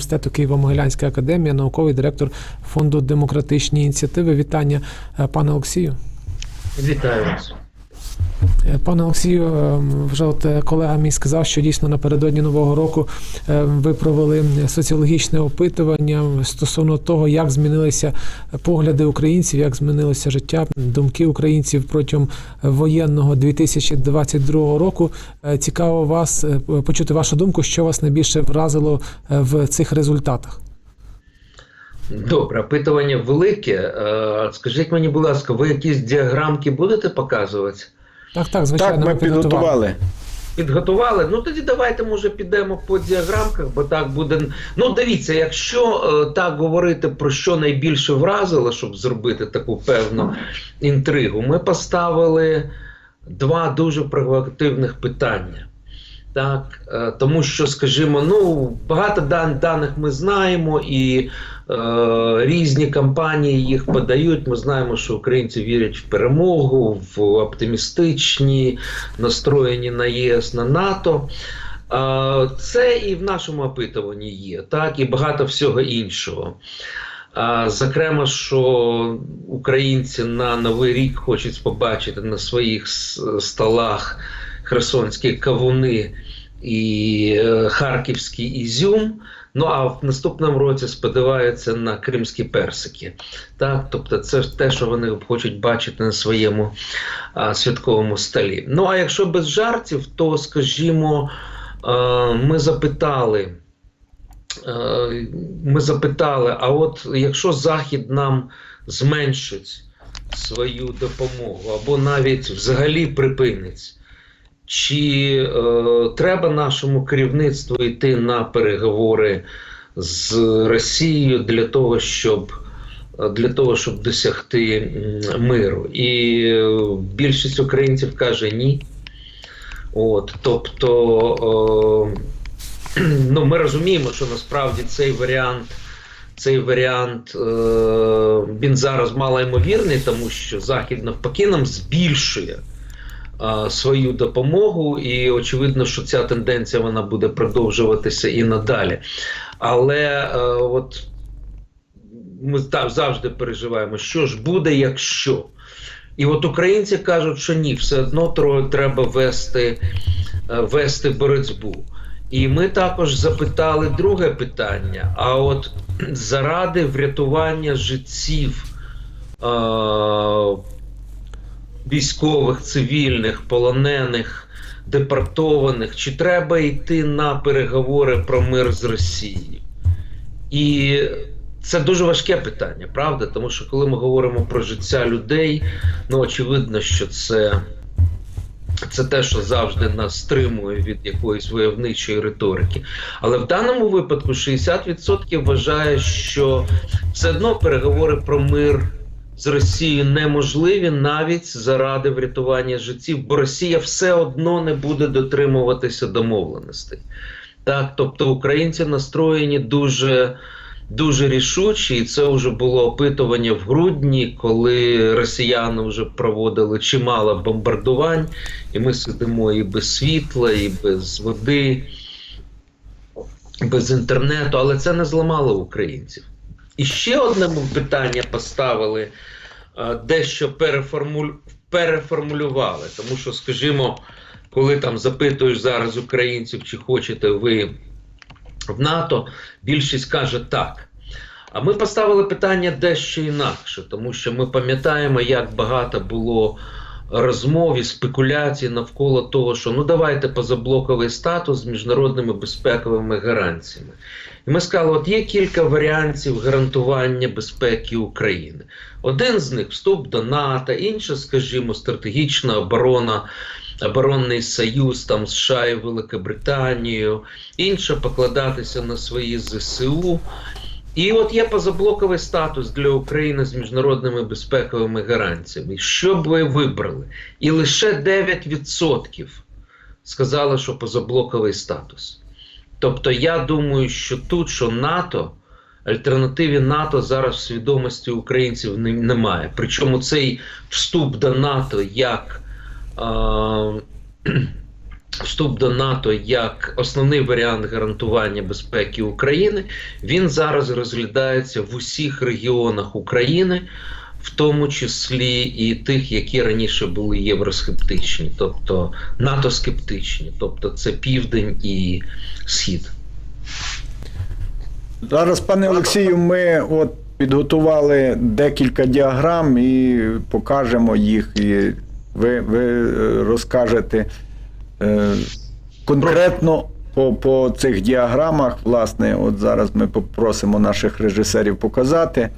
університету Києво-Могилянська академія, науковий директор фонду демократичні ініціативи. Вітання, е, пане Олексію. Вітаю вас. Е, Пане Олексію, е, вже от е, колега мій сказав, що дійсно напередодні нового року ви провели соціологічне опитування стосовно того, як змінилися погляди українців, як змінилося життя, думки українців протягом воєнного 2022 року. Цікаво вас почути вашу думку, що вас найбільше вразило в цих результатах. Добре, опитування велике. Скажіть мені, будь ласка, ви якісь діаграмки будете показувати? Так, так, звичайно, Так, ми підготували. Підготували? Ну тоді давайте, може, підемо по діаграмках, бо так буде. Ну, дивіться, якщо е, так говорити про що найбільше вразило, щоб зробити таку певну інтригу, ми поставили два дуже провокативних питання. Так, е, тому що, скажімо, ну багато дан, даних ми знаємо, і різні кампанії їх подають. Ми знаємо, що українці вірять в перемогу, в оптимістичні, настроєні на ЄС на НАТО. Е, це і в нашому опитуванні є, так, і багато всього іншого. Зокрема, що українці на новий рік хочуть побачити на своїх столах херсонські кавуни і е, харківський ізюм. Ну а в наступному році сподіваються на кримські персики. Так, тобто, це ж те, що вони хочуть бачити на своєму а, святковому столі. Ну а якщо без жартів, то скажімо, е, ми запитали. Ми запитали: а от якщо Захід нам зменшить свою допомогу, або навіть взагалі припинить, чи е, треба нашому керівництву йти на переговори з Росією для того, щоб е, для того, щоб досягти миру? І е, більшість українців каже ні. От, тобто, е, ну, ми розуміємо, що насправді цей варіант, цей варіант е, він зараз малоймовірний, тому що Захід навпаки нам збільшує свою допомогу, і очевидно, що ця тенденція вона буде продовжуватися і надалі. Але е, от ми завжди переживаємо, що ж буде, якщо. І от українці кажуть, що ні, все одно треба вести, е, вести боротьбу. І ми також запитали друге питання: а от заради врятування життів е, військових, цивільних, полонених, депортованих, чи треба йти на переговори про мир з Росією? І це дуже важке питання, правда? Тому що коли ми говоримо про життя людей, ну очевидно, що це, це те, що завжди нас стримує від якоїсь войовничої риторики. Але в даному випадку 60% вважає, що все одно переговори про мир з Росією неможливі навіть заради врятування життів, бо Росія все одно не буде дотримуватися домовленостей. Так, тобто українці настроєні дуже дуже рішучі, і це вже було опитування в грудні, коли росіяни вже проводили чимало бомбардувань, і ми сидимо і без світла, і без води, без інтернету, але це не зламало українців. І ще одне питання поставили, е, дещо переформуль... переформулювали, тому що, скажімо, коли там запитуєш зараз українців, чи хочете ви в НАТО, більшість каже так. А ми поставили питання дещо інакше, тому що ми пам'ятаємо, як багато було розмов і спекуляцій навколо того, що ну давайте позаблоковий статус з міжнародними безпековими гарантіями. І ми сказали, от є кілька варіантів гарантування безпеки України. Один з них вступ до НАТО, інше, скажімо, стратегічна оборона, оборонний союз там США і Великобританією, інше покладатися на свої ЗСУ. І от є позаблоковий статус для України з міжнародними безпековими гарантіями. Що б ви вибрали? І лише 9% сказали, що позаблоковий статус. Тобто, я думаю, що тут, що НАТО, альтернативі НАТО зараз в свідомості українців немає. Причому цей вступ до НАТО як. Е- вступ до НАТО як основний варіант гарантування безпеки України, він зараз розглядається в усіх регіонах України, в тому числі і тих, які раніше були євроскептичні, тобто НАТО-скептичні, тобто це південь і схід. Зараз, пане Олексію, ми от підготували декілька діаграм і покажемо їх. І ви, ви е, розкажете конкретно по, по цих діаграмах. Власне, от зараз ми попросимо наших режисерів показати.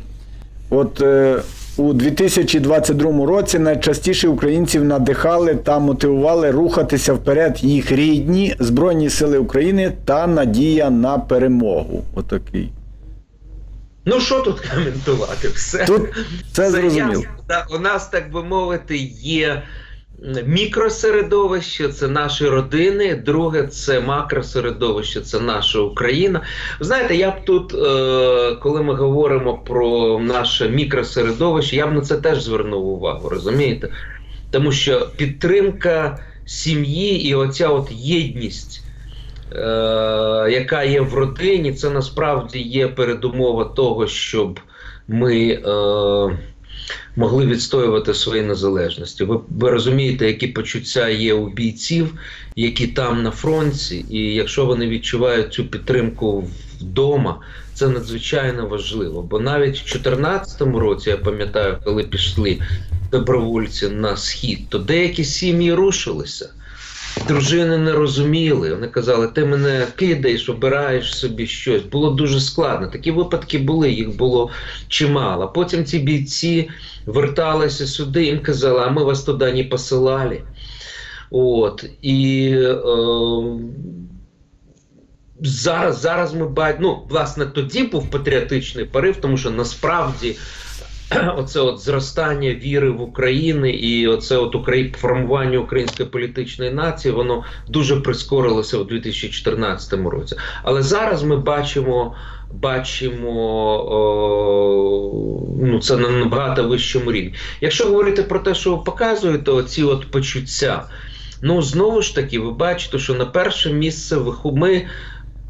От е, у 2022 році найчастіше українців надихали та мотивували рухатися вперед їх рідні Збройні Сили України та надія на перемогу. Отакий. Ну що тут коментувати? Все Тут це зрозуміло. У нас, так би мовити, є мікросередовище, це наші родини. Друге, це макросередовище, це наша Україна. Ви знаєте, я б тут, е, коли ми говоримо про наше мікросередовище, я б на це теж звернув увагу, розумієте? Тому що підтримка сім'ї і оця от єдність. Е, яка є в родині, це насправді є передумова того, щоб ми е, могли відстоювати свої незалежності. Ви, ви розумієте, які почуття є у бійців, які там на фронті, і якщо вони відчувають цю підтримку вдома, це надзвичайно важливо. Бо навіть в 2014 році, я пам'ятаю, коли пішли добровольці на схід, то деякі сім'ї рушилися. Дружини не розуміли. Вони казали, ти мене кидаєш, обираєш собі щось. Було дуже складно. Такі випадки були, їх було чимало. Потім ці бійці верталися сюди, їм казали, а ми вас туди не посилали. От. І е, зараз, зараз ми бачимо, ну, власне, тоді був патріотичний порив, тому що насправді оце от зростання віри в Україну і оце от Украї... формування української політичної нації, воно дуже прискорилося у 2014 році. Але зараз ми бачимо. Бачимо о, ну, це на набагато вищому рівні. Якщо говорити про те, що ви показуєте, оці от почуття, ну знову ж таки, ви бачите, що на перше місце ми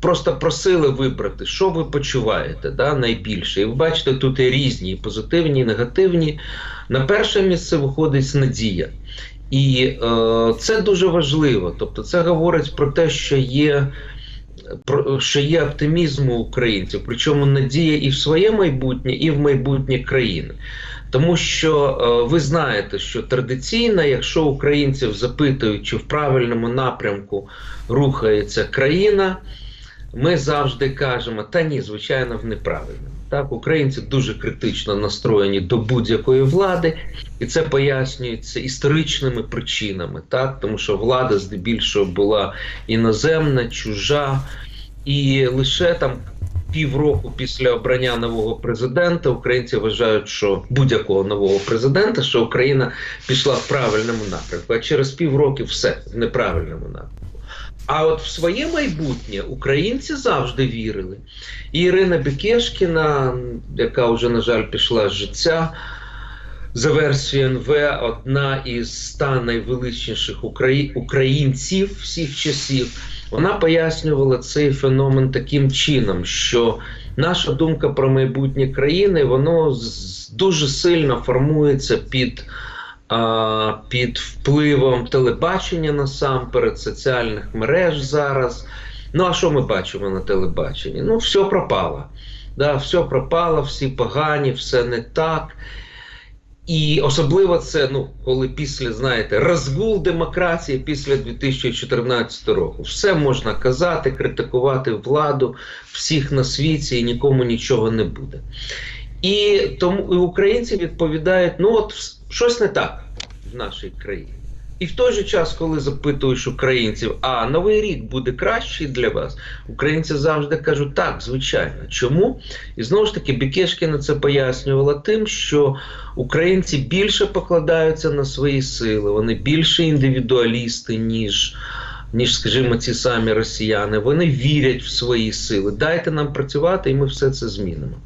просто просили вибрати, що ви почуваєте да, найбільше. І ви бачите, тут і різні, і позитивні, і негативні. На перше місце виходить надія. І е, це дуже важливо. Тобто, це говорить про те, що є. Про що є оптимізм у українців, причому надія і в своє майбутнє, і в майбутнє країни. Тому що е, ви знаєте, що традиційно, якщо українців запитують, чи в правильному напрямку рухається країна, ми завжди кажемо, та ні, звичайно, в неправильному. Так, українці дуже критично настроєні до будь-якої влади, і це пояснюється історичними причинами, так, тому що влада здебільшого була іноземна, чужа, і лише там півроку після обрання нового президента українці вважають, що будь-якого нового президента, що Україна пішла в правильному напрямку, а через півроку все в неправильному напрямку. А от в своє майбутнє українці завжди вірили. І Ірина Бекешкіна, яка вже, на жаль, пішла з життя, за версією НВ, одна із ста найвеличніших украї... українців всіх часів, вона пояснювала цей феномен таким чином, що наша думка про майбутнє країни воно дуже сильно формується під під впливом телебачення насамперед, соціальних мереж зараз. Ну, а що ми бачимо на телебаченні? Ну, все пропало. Да, все пропало, всі погані, все не так. І особливо це, ну, коли після, знаєте, розгул демократії після 2014 року. Все можна казати, критикувати владу всіх на світі і нікому нічого не буде. І тому і українці відповідають: ну от щось не так в нашій країні. І в той же час, коли запитуєш українців, а новий рік буде кращий для вас, українці завжди кажуть, так, звичайно. Чому? І знову ж таки, Бікешкіна це пояснювала тим, що українці більше покладаються на свої сили, вони більше індивідуалісти, ніж. Ніж, скажімо, ці самі росіяни, вони вірять в свої сили. Дайте нам працювати, і ми все це змінимо.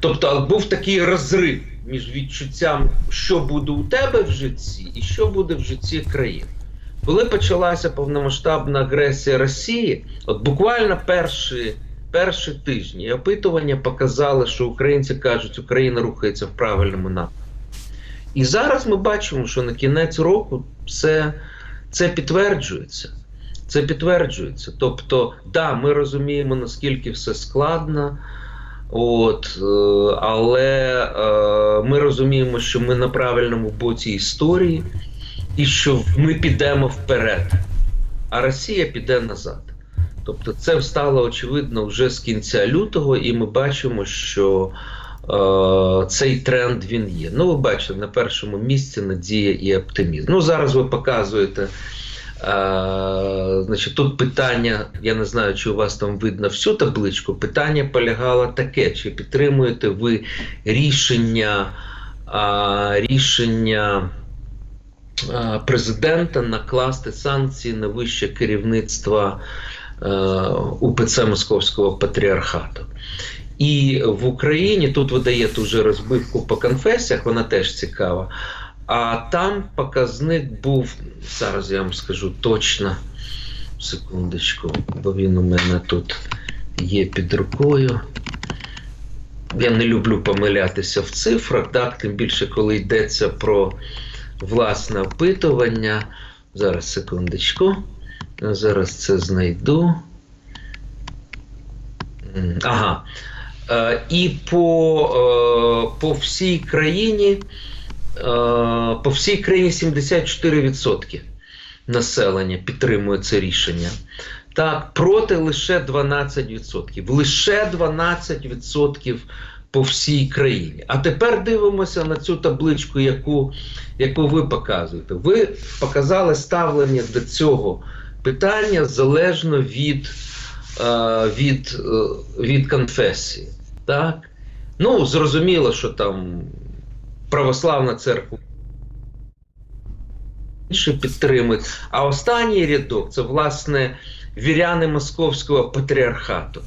Тобто був такий розрив між відчуттям, що буде у тебе в житті, і що буде в житті країни. Коли почалася повномасштабна агресія Росії, от буквально перші, перші тижні опитування показали, що українці кажуть, Україна рухається в правильному напрямку. І зараз ми бачимо, що на кінець року це, це підтверджується. Це підтверджується. Тобто, да, ми розуміємо, наскільки все складно, от, е, але е, ми розуміємо, що ми на правильному боці історії і що ми підемо вперед, а Росія піде назад. Тобто, це стало очевидно вже з кінця лютого, і ми бачимо, що е, цей тренд він є. Ну, ви бачите, на першому місці надія і оптимізм. Ну, зараз ви показуєте. Е, значить, тут питання, я не знаю, чи у вас там видно всю табличку. Питання полягало таке: чи підтримуєте ви рішення, е, рішення е, президента накласти санкції на вище керівництво е, УПЦ Московського патріархату. І в Україні тут ви даєте вже розбивку по конфесіях, вона теж цікава. А там показник був, зараз я вам скажу точно, секундочку, бо він у мене тут є під рукою. Я не люблю помилятися в цифрах, так, тим більше, коли йдеться про власне опитування. Зараз секундочку. Зараз це знайду. Ага. Е, і по, е, по всій країні по всій країні 74% населення підтримує це рішення. Так, проти лише 12%. Лише 12% по всій країні. А тепер дивимося на цю табличку, яку, яку ви показуєте. Ви показали ставлення до цього питання залежно від, е, від, е, від конфесії. Так? Ну, зрозуміло, що там православна церква інші підтримують. А останній рядок це власне віряни Московського патріархату.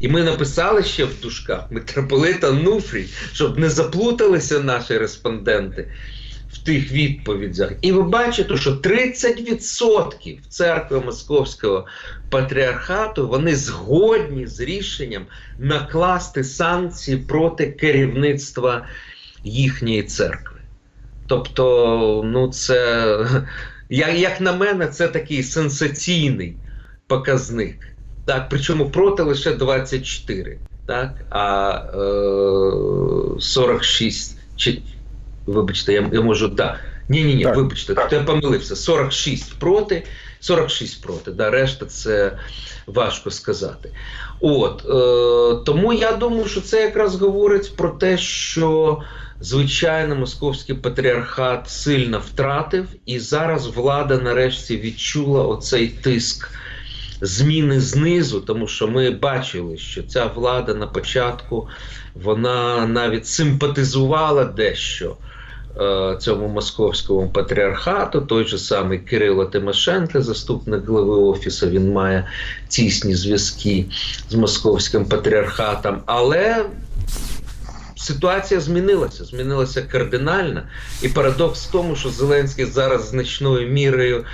І ми написали ще в дужках митрополита Нуфрій, щоб не заплуталися наші респонденти в тих відповідях. І ви бачите, що 30% церкви Московського патріархату вони згодні з рішенням накласти санкції проти керівництва їхньої церкви. Тобто, ну це, як, як на мене, це такий сенсаційний показник. Так, причому проти лише 24, так, а е, 46, чи, вибачте, я, я можу, да. Ні, ні, ні, Так. вибачте, то я помилився. 46 проти, 46 проти. Да, решта це важко сказати. От, е, тому я думаю, що це якраз говорить про те, що звичайно московський патріархат сильно втратив, і зараз влада нарешті відчула оцей тиск зміни знизу, тому що ми бачили, що ця влада на початку вона навіть симпатизувала дещо цьому московському патріархату. Той же самий Кирило Тимошенко, заступник глави офісу, він має тісні зв'язки з московським патріархатом, але ситуація змінилася, змінилася кардинально. І парадокс в тому, що Зеленський зараз значною мірою.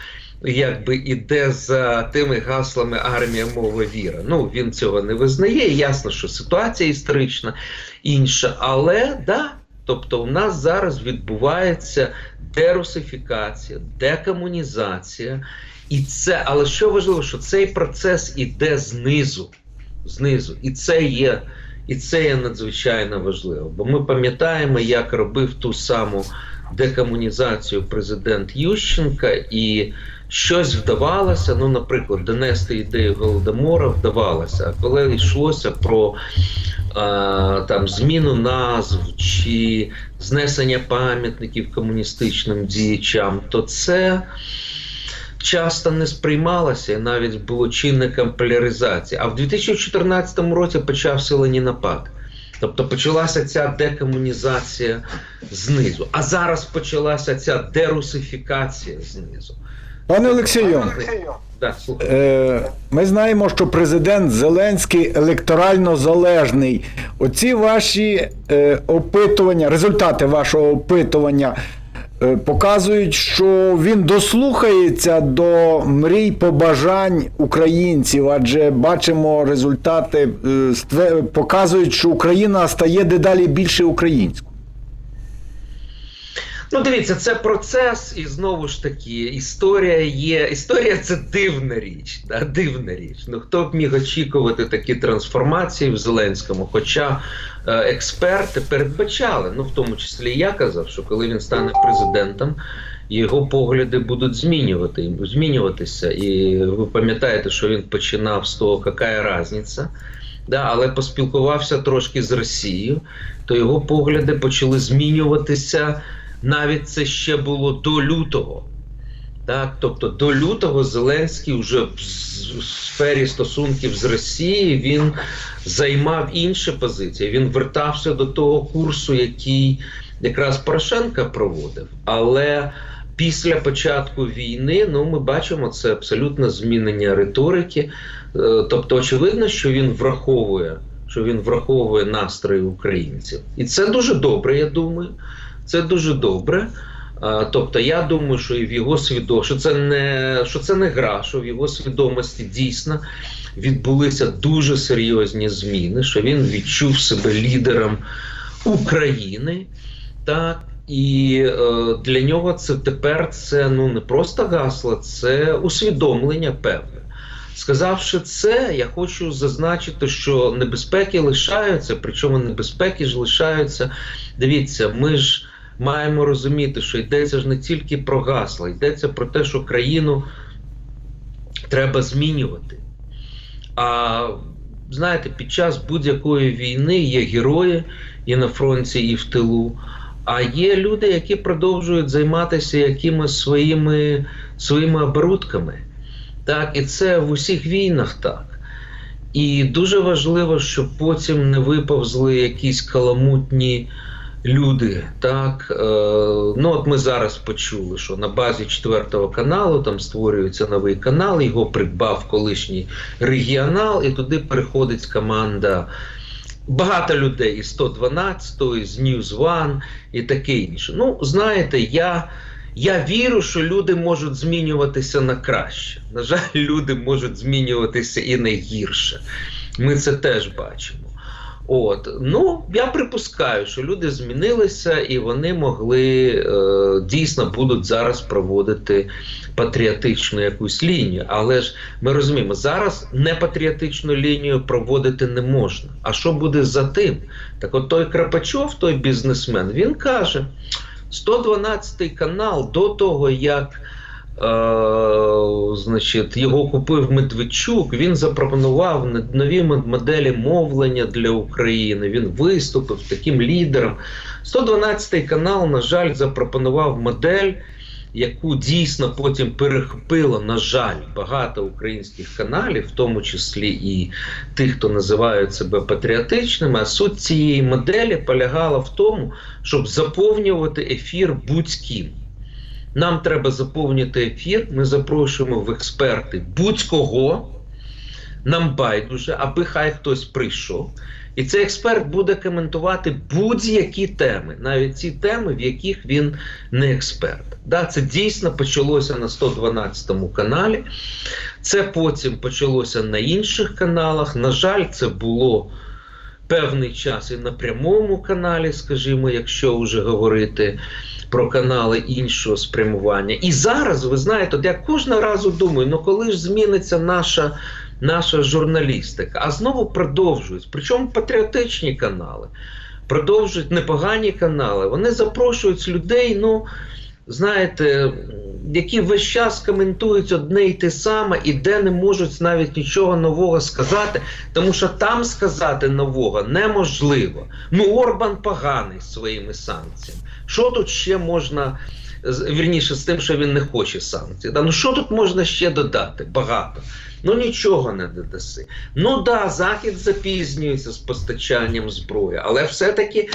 Якби іде за тими гаслами армія, мова, віра. Ну він цього не визнає. Ясно, що ситуація історична інша, але да, тобто, у нас зараз відбувається дерусифікація, декомунізація, і це, але що важливо, що цей процес іде знизу, знизу, і це є. І це є надзвичайно важливо, бо ми пам'ятаємо, як робив ту саму декомунізацію президент Ющенка, і щось вдавалося. Ну, наприклад, донести ідею Голодомора вдавалося. А коли йшлося про а, там зміну назв чи знесення пам'ятників комуністичним діячам, то це часто не сприймалося і навіть було чинником поляризації. А в 2014 році почався Ленінапад. Тобто почалася ця декомунізація знизу. А зараз почалася ця дерусифікація знизу. Пане Олексію, е, ми знаємо, що президент Зеленський електорально залежний. Оці ваші е, опитування, результати вашого опитування е, показують, що він дослухається до мрій побажань українців, адже бачимо результати, показують, що Україна стає дедалі більше українською. Ну, дивіться, це процес, і знову ж таки, історія є. Історія це дивна річ. Да? Дивна річ. Ну хто б міг очікувати такі трансформації в Зеленському? Хоча е, експерти передбачали, ну в тому числі я казав, що коли він стане президентом. Його погляди будуть змінювати, змінюватися. І ви пам'ятаєте, що він починав з того, яка різниця, да, але поспілкувався трошки з Росією, то його погляди почали змінюватися. Навіть це ще було до лютого. Так, тобто до лютого Зеленський вже в сфері стосунків з Росією він займав інші позиції. Він вертався до того курсу, який якраз Порошенка проводив. Але після початку війни, ну ми бачимо це абсолютне змінення риторики. Е, Тобто, очевидно, що він враховує, що він враховує настрої українців, і це дуже добре. Я думаю, це дуже добре. Тобто, я думаю, що і в його свідомості, що це не що це не гра, що в його свідомості дійсно відбулися дуже серйозні зміни, що він відчув себе лідером України. Так, і е, для нього це тепер це ну не просто гасло, це усвідомлення певне. Сказавши це, я хочу зазначити, що небезпеки лишаються, причому небезпеки ж лишаються. Дивіться, ми ж маємо розуміти, що йдеться ж не тільки про гасла, йдеться про те, що країну треба змінювати. А знаєте, під час будь-якої війни є герої і на фронті, і в тилу. А є люди, які продовжують займатися якимись своїми, своїми оборудками. Так, і це в усіх війнах так. І дуже важливо, щоб потім не виповзли якісь каламутні люди. Так, е, ну от ми зараз почули, що на базі четвертого каналу там створюється новий канал, його придбав колишній регіонал, і туди переходить команда. Багато людей із 112, з News One і таке інше. Ну, знаєте, я, я вірю, що люди можуть змінюватися на краще. На жаль, люди можуть змінюватися і на гірше. Ми це теж бачимо. От, ну я припускаю, що люди змінилися і вони могли е, дійсно будуть зараз проводити патріотичну якусь лінію. Але ж ми розуміємо, зараз непатріотичну лінію проводити не можна. А що буде за тим? Так от той Крапачов, той бізнесмен, він каже: 112 канал до того, як. Е, значить, його купив Медведчук. Він запропонував нові моделі мовлення для України. Він виступив таким лідером. 112 канал, на жаль, запропонував модель, яку дійсно потім перехопило, на жаль, багато українських каналів, в тому числі і тих, хто називають себе патріотичними. А суть цієї моделі полягала в тому, щоб заповнювати ефір будь-ким. Нам треба заповнити ефір. Ми запрошуємо в експерти будь-кого. Нам байдуже, аби хай хтось прийшов. І цей експерт буде коментувати будь-які теми, навіть ті теми, в яких він не експерт. Да, це дійсно почалося на 112 каналі. Це потім почалося на інших каналах. На жаль, це було певний час і на прямому каналі, скажімо, якщо вже говорити про канали іншого спрямування. І зараз, ви знаєте, от я кожного разу думаю, ну коли ж зміниться наша, наша журналістика, а знову продовжують, причому патріотичні канали, продовжують непогані канали, вони запрошують людей, ну. Знаєте, які весь час коментують одне й те саме, і де не можуть навіть нічого нового сказати, тому що там сказати нового неможливо. Ну, Орбан поганий своїми санкціями. Що тут ще можна, вірніше, з тим, що він не хоче санкцій? Да? Ну що тут можна ще додати? Багато. Ну нічого не додаси. Ну да, Захід запізнюється з постачанням зброї, але все-таки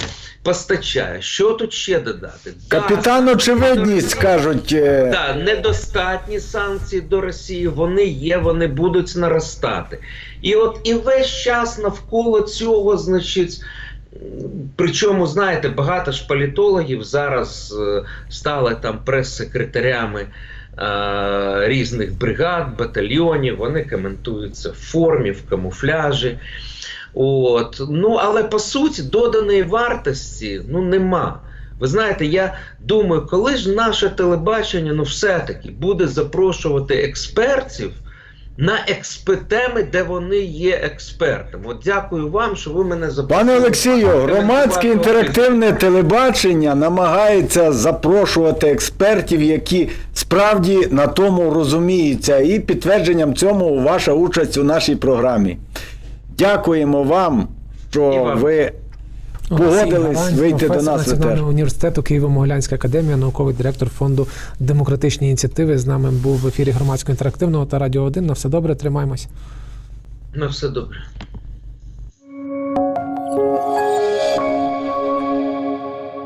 постачає. Що тут ще додати? Да, Капітан очевидність кажуть. е, так, недостатні санкції до Росії, вони є, вони будуть наростати. І от і весь час навколо цього, значить, Причому, знаєте, багато ж політологів зараз е, стали там прес-секретарями е, різних бригад, батальйонів. Вони коментуються в формі, в камуфляжі. От. Ну, але по суті, доданої вартості ну, нема. Ви знаєте, я думаю, коли ж наше телебачення ну, все-таки буде запрошувати експертів на експетеми, де вони є експертами. От дякую вам, що ви мене запросили. Пане Олексію, громадське інтерактивне телебачення намагається запрошувати експертів, які справді на тому розуміються, і підтвердженням цьому ваша участь у нашій програмі. Дякуємо вам, що вам. ви погодились вийти до нас. Національного університету Києво-Могилянська академія, науковий директор фонду демократичні ініціативи. З нами був в ефірі громадського інтерактивного та радіо 1. На все добре, тримаємось. На все добре.